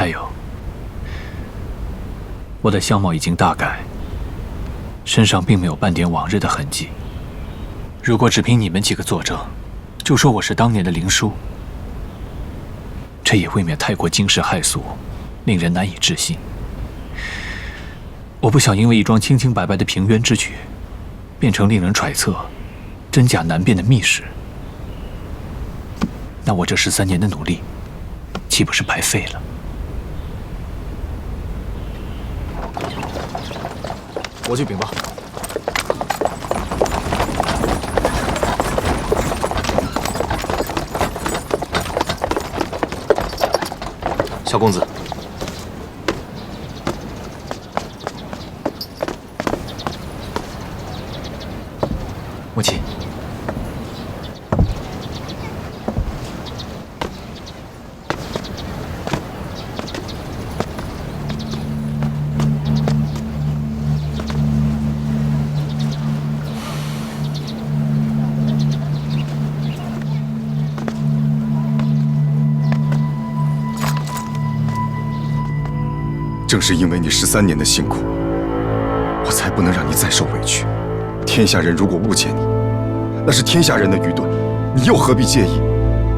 还有，我的相貌已经大改，身上并没有半点往日的痕迹。如果只凭你们几个作证，就说我是当年的灵叔，这也未免太过惊世骇俗，令人难以置信。我不想因为一桩清清白白的平冤之举，变成令人揣测、真假难辨的密室。那我这十三年的努力，岂不是白费了？我去禀报。小公子，母亲，正是因为你十三年的辛苦，我才不能让你再受委屈。天下人如果误解你，那是天下人的愚钝，你又何必介意？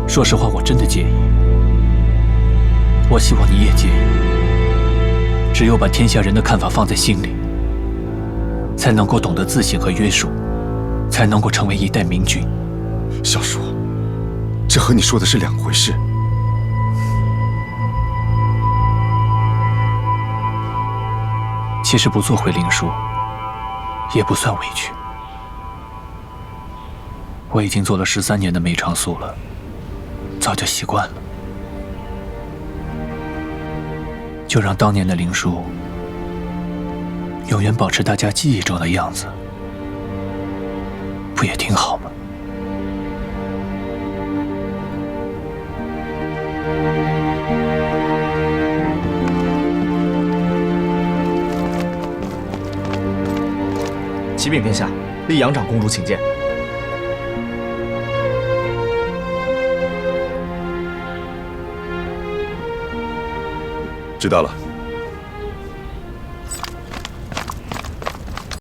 说实话，我真的介意。我希望你也介意。只有把天下人的看法放在心里，才能够懂得自省和约束，才能够成为一代明君。小叔，这和你说的是两回事。其实不做回灵叔，也不算委屈。我已经做了十三年的梅长苏了，早就习惯了。就让当年的灵叔永远保持大家记忆中的样子，不也挺好吗？禀殿下，立阳长公主请见。知道了。